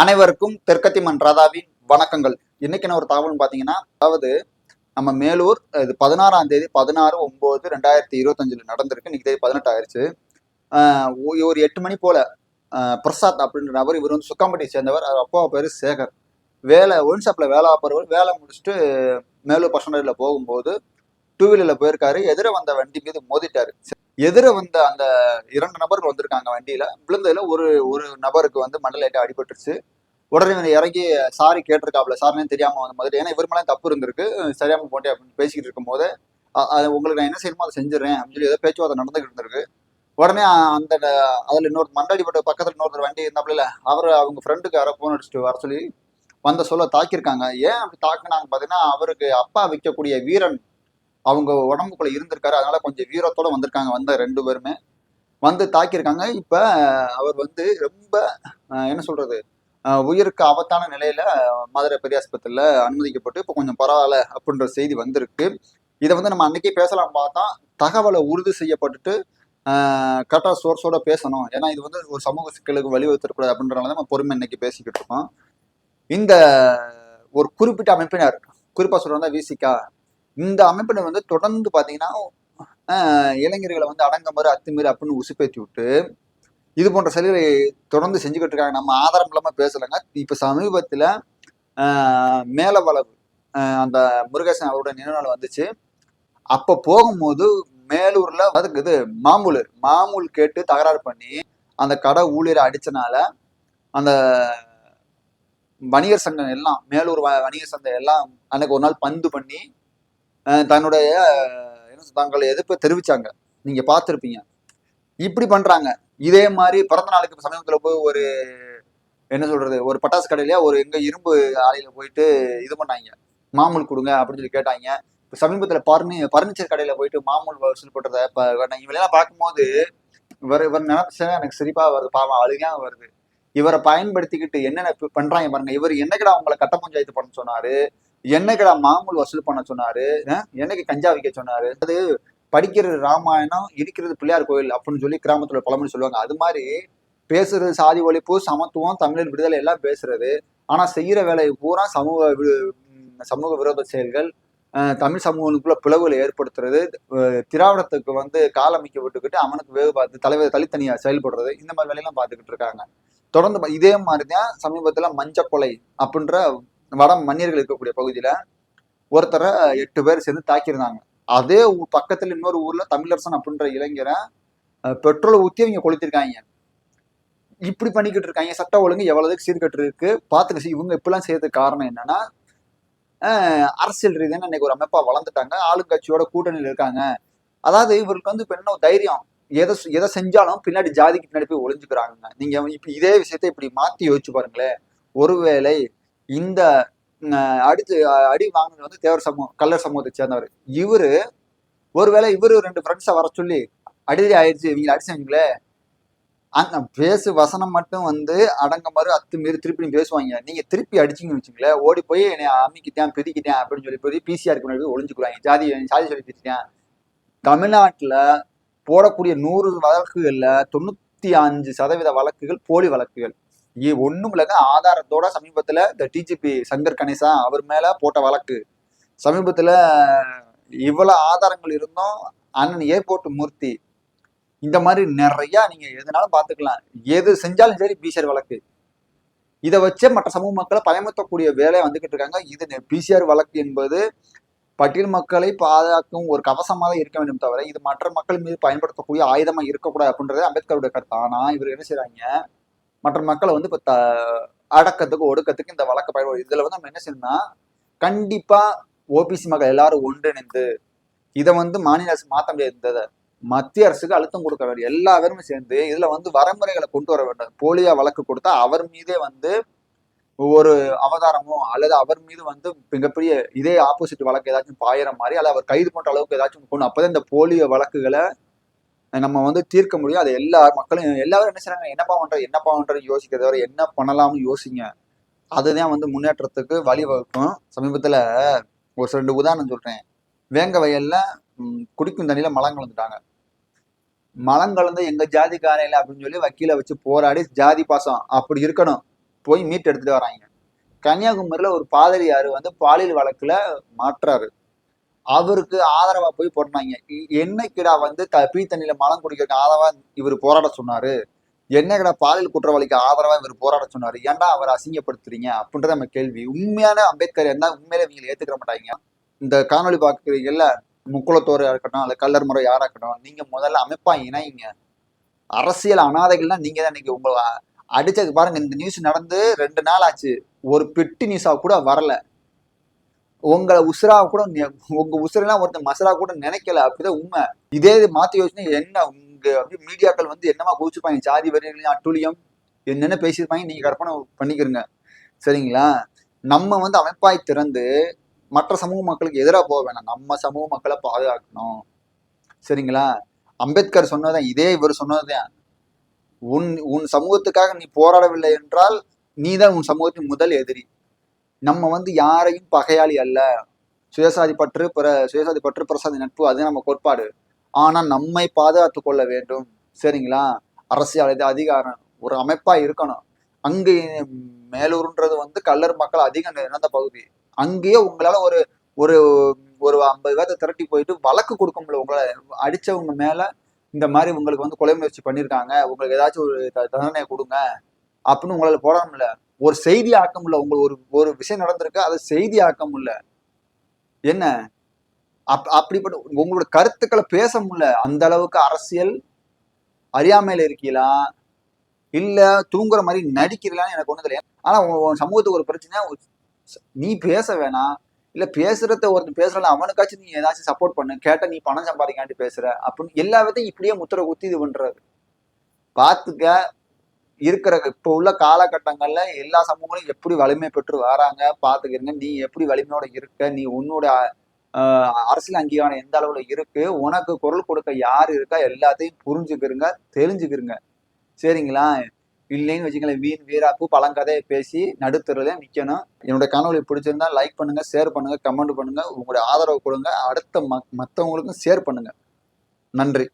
அனைவருக்கும் தெற்கத்திமன் ராதாவின் வணக்கங்கள். இன்னைக்கு என்ன ஒரு தகவல்னு பார்த்தீங்கன்னா அதாவது நம்ம மேலூர் இது பதினாறாம் தேதி பதினாறு ஒம்பது ரெண்டாயிரத்தி இருபத்தஞ்சில் நடந்திருக்கு. இன்னைக்கு தேதி பதினெட்டு ஆயிடுச்சு ஒரு எட்டு மணி போல பிரசாத் அப்படின்ற நபர் இவர் வந்து சுக்காம்பட்டியை சேர்ந்தவர். அவர் அப்பா பேர் சேகர். வேலை ஒன்ஷாப்பில் வேலை பார்ப்பவர். வேலை முடிச்சுட்டு மேலூர் பஸ் ஸ்டாண்டில் போகும்போது டூ வீலரில் போயிருக்காரு. எதிர வந்த வண்டி மீது மோதிட்டாரு. எதிர வந்த அந்த இரண்டு நபர்கள் வந்திருக்காங்க வண்டியில. விழுந்ததுல ஒரு ஒரு நபருக்கு வந்து மண்டலேட்டா அடிபட்டுருச்சு. உடனே இவன் இறங்கி சாரி கேட்டிருக்காப்ல சாரினே தெரியாம வந்த மாதிரி. ஏன்னா இவர் மேலே தப்பு இருந்திருக்கு. சரியாம போட்டேன் அப்படின்னு பேசிக்கிட்டு இருக்கும்போது அது உங்களுக்கு நான் என்ன செய்யணுமோ அதை செஞ்சிடறேன் அப்படின்னு சொல்லி ஏதோ பேச்சுவார்த்தை நடந்துகிட்டு இருந்திருக்கு. உடனே அந்த அதில் இன்னொரு மண்டாடிப்பட்ட பக்கத்தில் இன்னொருத்தர் வண்டி இருந்தாப்புல அவர் அவங்க ஃப்ரெண்டுக்கு யாரோ போன் அடிச்சுட்டு வர சொல்லி வந்த சொல்ல தாக்கியிருக்காங்க. ஏன் அப்படி தாக்குனாங்க பார்த்தீங்கன்னா அவருக்கு அப்பா விற்கக்கூடிய வீரன் அவங்க உடம்புக்குள்ள இருந்திருக்காரு. அதனால கொஞ்சம் வீரத்தோட வந்திருக்காங்க வந்த ரெண்டு பேருமே. வந்து தாக்கியிருக்காங்க. இப்ப அவர் வந்து ரொம்ப என்ன சொல்றது உயிருக்கு ஆபத்தான நிலையில மதுரை பெரியாஸ்பத்திரியில அனுமதிக்கப்பட்டு இப்போ கொஞ்சம் பரவாயில்ல அப்படின்ற செய்தி வந்திருக்கு. இதை வந்து நம்ம அன்னைக்கே பேசலாம் பார்த்தா தகவலை உறுதி செய்யப்பட்டுட்டு கரெக்டாக சோர்ஸோட பேசணும். ஏன்னா இது வந்து ஒரு சமூக சிக்கலுக்கு வழிவகுத்திருக்கூடாது அப்படின்றனால நம்ம பொறுமை இன்னைக்கு பேசிக்கிட்டு இருக்கோம். இந்த ஒரு குறிப்பிட்ட அமைப்பினர் குறிப்பாக சொல்றதா விசிகா இந்த அமைப்பினர் வந்து தொடர்ந்து பார்த்தீங்கன்னா இளைஞர்களை வந்து அடங்கமறு அத்துமீறி அப்படின்னு உசுப்பேத்தி விட்டு இது போன்ற செயல்களை தொடர்ந்து செஞ்சுக்கிட்டு இருக்காங்க. நம்ம ஆதாரம் இல்லாமல் பேசலைங்க. இப்போ சமீபத்தில் ஆஹ், மேலவளவு அந்த முருகேசன் அவரோட நினைவு வந்துச்சு. அப்போ போகும்போது மேலூரில் அதுக்கு இது மாமூல். மாமூல் கேட்டு தகராறு பண்ணி அந்த கடை ஊழியரை அடித்தனால அந்த வணிகர் சங்கம் எல்லாம் மேலூர் வ- வணிகர் சங்கம் எல்லாம் அன்னைக்கு ஒரு நாள் பந்து பண்ணி தன்னுடைய அஹ், என்ன சொல்றது, எதிர்ப்பை தெரிவிச்சாங்க. நீங்க பார்த்துருப்பீங்க. இப்படி பண்றாங்க. இதே மாதிரி பிறந்த நாளுக்கு சமீபத்தில் போய் ஒரு என்ன சொல்றது ஒரு பட்டாசு கடையில ஒரு எங்க இரும்பு ஆலையில போயிட்டு இது பண்ணாங்க. மாமூல் கொடுங்க அப்படின்னு சொல்லி கேட்டாங்க. இப்போ சமீபத்தில் பர்னி பர்னிச்சர் கடையில போயிட்டு மாமூல் வசூல் பண்றத இப்போ நான் இவளெல்லாம் பார்க்கும்போது இவர் இவர் நினைச்சா எனக்கு சிரிப்பா வருது பாவம் அழுகையாக வருது. இவரை பயன்படுத்திக்கிட்டு என்னென்ன இப்ப பண்றாங்க பாருங்க. இவர் என்னைக்கடா உங்களை கட்ட பஞ்சாயத்து பண்ண சொன்னாரு? என்னைக்கடா மாமூல் வசூல் பண்ண சொன்னாரு? என்னைக்கு கஞ்சா விற்க சொன்னாரு? அது படிக்கிறது ராமாயணம் இருக்கிறது பிள்ளையார் கோயில் அப்படின்னு சொல்லி கிராமத்துல பழமொழி சொல்லுவாங்க. அது மாதிரி பேசுறது சாதி ஒழிப்பு சமத்துவம் தமிழர் விடுதலை எல்லாம் பேசுறது. ஆனா செய்யற வேலை பூரா சமூக சமூக விரோத செயல்கள் தமிழ் சமூகங்களுக்குள்ள பிளவுகளை ஏற்படுத்துறது திராவிடத்துக்கு வந்து காலமைக்க விட்டுக்கிட்டு அவனுக்கு வேவு பார்த்து தலைவர் தனித்தனியா செயல்படுறது இந்த மாதிரி வேலையெல்லாம் பார்த்துக்கிட்டு இருக்காங்க. தொடர்ந்து பா- இதே மாதிரிதான் சமீபத்துல மஞ்சக்கொலை அப்படின்ற வட மன்னியர்கள் இருக்கக்கூடிய பகுதியில ஒருத்தரை எட்டு பேர் சேர்ந்து தாக்கியிருந்தாங்க. அதே பக்கத்துல இன்னொரு ஊர்ல தமிழரசன் அப்படின்ற இளைஞரை அஹ், பெட்ரோல் ஊத்தி அவங்க கொளுத்திருக்காங்க. இப்படி பண்ணிக்கிட்டு இருக்காங்க. சட்ட ஒழுங்கு எவ்வளவுக்கு சீர்கட்டு இருக்கு? பாத்துக்க இவங்க இப்படிலாம் செய்யறதுக்கு காரணம் என்னன்னா அஹ், அரசியல் ரீதியான இன்னைக்கு ஒரு அமைப்பா வளர்ந்துட்டாங்க. ஆளுங்கட்சியோட கூட்டணியில் இருக்காங்க. அதாவது இவருக்கு வந்து இப்ப என்ன தைரியம்? எதை எதை செஞ்சாலும் பின்னாடி ஜாதிக்கு பின்னாடி போய் ஒளிஞ்சுக்கிறாங்க நீங்க இப்ப இதே விஷயத்த இப்படி மாத்தி யோசிச்சு பாருங்களேன். ஒருவேளை இந்த அடிச்சு அடி வாங்கினது வந்து தேவர் சமூகம் கல்லர் சமூகத்தை சேர்ந்தவர். இவரு ஒருவேளை இவரு ரெண்டு ஃப்ரெண்ட்ஸை வர சொல்லி அடிதடி ஆயிடுச்சு இவங்க அடிச்சவங்களே அந்த பேசு வசனம் மட்டும் வந்து அடங்க மாதிரி அத்து மீறி திருப்பி பேசுவாங்க. நீங்க திருப்பி அடிச்சிங்கன்னு வச்சுங்களேன் ஓடி போய் என்னை அமைக்கிட்டேன் பிரிக்கிட்டேன் அப்படின்னு சொல்லி போய் பிசிஆருக்கு முன்னாடி போய் ஒளிஞ்சுக்குவாங்க. ஜாதி சாதி சொல்லி பிரிச்சிட்டேன் தமிழ்நாட்டில் போடக்கூடிய நூறு வழக்குகளில் தொண்ணூற்றி அஞ்சு சதவீத வழக்குகள் போலி வழக்குகள். ஒன்றும் இல்லைங்க ஆதாரத்தோட சமீபத்தில் இந்த டிஜிபி சங்கர் கணேசா அவர் மேலே போட்ட வழக்கு. சமீபத்தில் இவ்வளோ ஆதாரங்கள் இருந்தும் அண்ணன் ஏர்போர்ட் மூர்த்தி. இந்த மாதிரி நிறையா நீங்கள் எதுனாலும் பார்த்துக்கலாம் எது செஞ்சாலும் சரி பிசிஆர் வழக்கு. இதை வச்சே மற்ற சமூக மக்களை பயமுத்தக்கூடிய வேலையை வந்துக்கிட்டு இருக்காங்க. இது பிசிஆர் வழக்கு என்பது பட்டியல் மக்களை பாதுகாக்கும் ஒரு கவசமாக தான் இருக்க வேண்டும் தவிர இது மற்ற மக்கள் மீது பயன்படுத்தக்கூடிய ஆயுதமாக இருக்கக்கூடாது அப்படின்றது அம்பேத்கருடைய கருத்து. ஆனால் இவர் என்ன செய்கிறாங்க மற்ற மக்களை வந்து இப்ப த- அடக்கத்துக்கு ஒடுக்கத்துக்கு இந்த வழக்க பயிர் இதுல வந்து நம்ம என்ன செய்யணும்னா கண்டிப்பா ஓபிசி மக்கள் எல்லாரும் ஒன்றிணைந்து இதை வந்து மாநில அரசு மாற்ற முடியாது. இந்த இதை. மத்திய அரசுக்கு அழுத்தம் கொடுக்க வேண்டும். எல்லா பேருமே சேர்ந்து இதுல வந்து வரமுறைகளை கொண்டு வர வேண்டும். போலியா வழக்கு கொடுத்தா அவர் மீதே வந்து ஒரு அவதாரமோ அல்லது அவர் மீது வந்து மிகப்பெரிய இதே ஆப்போசிட் வழக்கு ஏதாச்சும் பாயிற மாதிரி அல்லது அவர் கைது பண்ற அளவுக்கு ஏதாச்சும் கொண்டு அப்பதான் இந்த போலியோ வழக்குகளை நம்ம வந்து தீர்க்க முடியும். அது எல்லா மக்களும் எல்லாரும் என்ன செய்றாங்க? என்னப்பா பண்றது என்னப்பா பண்றது யோசிக்கிறத தவிர என்ன பண்ணலாம்னு யோசிங்க. அதுதான் வந்து முன்னேற்றத்துக்கு வழிவகுக்கும். சமீபத்துல ஒரு ரெண்டு உதாரணம் சொல்றேன். வேங்க வயல்ல குடிக்கும் தண்ணியில மலம் கலந்துட்டாங்க. மலம் கலந்து எங்க ஜாதிக்காரையில அப்படின்னு சொல்லி வக்கீல வச்சு போராடி ஜாதி பாசம் அப்படி இருக்கணும். போய் மீட் எடுத்துட்டு வராங்க. கன்னியாகுமரியில ஒரு பாதிரியார் வந்து பாலியல் வழக்குல மாற்றாரு. அவருக்கு ஆதரவா போய் போட்டாங்க என்னைக்கிடா என்னைக்குடா வந்து த பீ தண்ணியில மலம் குடிக்கிறதுக்கு ஆதரவா இவர் போராட சொன்னாரு? என்னக்கடா பாலியல் குற்றவாளிக்கு ஆதரவா இவர் போராட சொன்னாரு? ஏன்டா அவர் அசிங்கப்படுத்துறீங்க? அப்படின்றத நம்ம கேள்வி. உண்மையான அம்பேத்கர் இருந்தா உண்மையிலே இவங்களை ஏத்துக்கிற மாட்டாங்க. இந்த காணொளி பார்க்குறீங்கல்ல முக்குளத்தோரா இருக்கட்டும் அல்ல கல்லர் முறை யாரா இருக்கட்டும் நீங்க முதல்ல அமைப்பா இணைங்க. அரசியல் அனாதைகள்னா நீங்க தான் இன்னைக்கு உங்களை அடிச்சதுக்கு பாருங்க இந்த நியூஸ் நடந்து ரெண்டு நாள் ஆச்சு. ஒரு பெட்டி நியூஸா கூட வரல. உங்களை உசுரா கூட உங்க உசுரெல்லாம் ஒருத்தன் மசரா கூட நினைக்கல. அப்படிதான் உண்மை. இதே இது மாத்தி யோசனை என்ன உங்க அப்படி மீடியாக்கள் வந்து என்னமா குவிச்சுப்பாங்க ஜாதி வரிகளையும் அட்டுழியம் என்னென்ன பேசியிருப்பாங்க நீங்க கற்பனை பண்ணிக்கிறங்க சரிங்களா? நம்ம வந்து அமைப்பாய் திறந்து மற்ற சமூக மக்களுக்கு எதிராக போக வேணாம். நம்ம சமூக மக்களை பாதுகாக்கணும். சரிங்களா? அம்பேத்கர் சொன்னதான் இதே இவர் சொன்னதுதான். உன் உன் சமூகத்துக்காக நீ போராடவில்லை என்றால் நீதான் உன் சமூகத்தின் முதல் எதிரி. நம்ம வந்து யாரையும் பகையாளி அல்ல. சுயசாதி பற்று பிற சுயசாதி பற்று பிரசாதி நட்பு அது நம்ம கோட்பாடு. ஆனால் நம்மை பாதுகாத்து கொள்ள வேண்டும். சரிங்களா? அரசியல் இது அதிகாரம். ஒரு அமைப்பா இருக்கணும். அங்கே மேலூர்ன்றது வந்து கல்லர் மக்கள் அதிகம் இறந்த பகுதி. அங்கேயே உங்களால ஒரு ஒரு ஒரு ஐம்பது பேர்த்த திரட்டி போயிட்டு வழக்கு கொடுக்க முடியல. உங்களை அடித்தவங்க மேலே இந்த மாதிரி உங்களுக்கு வந்து கொலை முயற்சி பண்ணியிருக்காங்க உங்களுக்கு ஏதாச்சும் ஒரு த- தண்டனையை கொடுங்க. அப்படின்னு உங்களால் போட முடியல. ஒரு செய்தி ஆக்கம் முடியல உங்களுக்கு ஒரு ஒரு விஷயம் நடந்திருக்கு அதை செய்தி ஆக்க முடியல என்ன? அப் அப்படிப்பட்ட உங்களோட கருத்துக்களை பேச முடியல. அந்த அளவுக்கு அரசியல் அறியாமையில இருக்கீங்களா? இல்ல தூங்குற மாதிரி நடிக்கிறீங்களான்னு எனக்கு ஒண்ணு தெரியல. ஆனா உன் சமூகத்துக்கு ஒரு பிரச்சனை நீ பேச வேணாம் இல்ல பேசுறத ஒருத்தர் பேசுறல அவனுக்காச்சும் நீ ஏதாச்சும் சப்போர்ட் பண்ணு. கேட்ட நீ பணம் சம்பாதிக்காண்டி பேசுற. அப்படின்னு எல்லா விதத்தையும் இப்படியே முத்திர குத்தி இது பண்றாரு பாத்துக்க. இருக்கிற இப்போ உள்ள காலகட்டங்கள்ல எல்லா சமூகங்களும் எப்படி வலிமை பெற்று வராங்க? பாத்துக்கிறீங்க நீ எப்படி வலிமையோட இருக்க? நீ உன்னோட அரசியல் அங்கீகாரம் எந்த அளவுல இருக்கு? உனக்கு குரல் கொடுக்க யார் இருக்கா? எல்லாத்தையும் புரிஞ்சுக்கிறங்க தெரிஞ்சுக்கிறங்க சரிங்களா? இல்லைன்னு வச்சுங்களேன் வீண் வீராப்பு பழங்கதையை பேசி நடுத்தருல நிற்கணும் என்னோட கனவுல பிடிச்சிருந்தா லைக் பண்ணுங்க ஷேர் பண்ணுங்க கமெண்ட் பண்ணுங்க. உங்களுடைய ஆதரவு கொடுங்க. அடுத்த மக் மற்றவங்களுக்கும் ஷேர் பண்ணுங்க. நன்றி.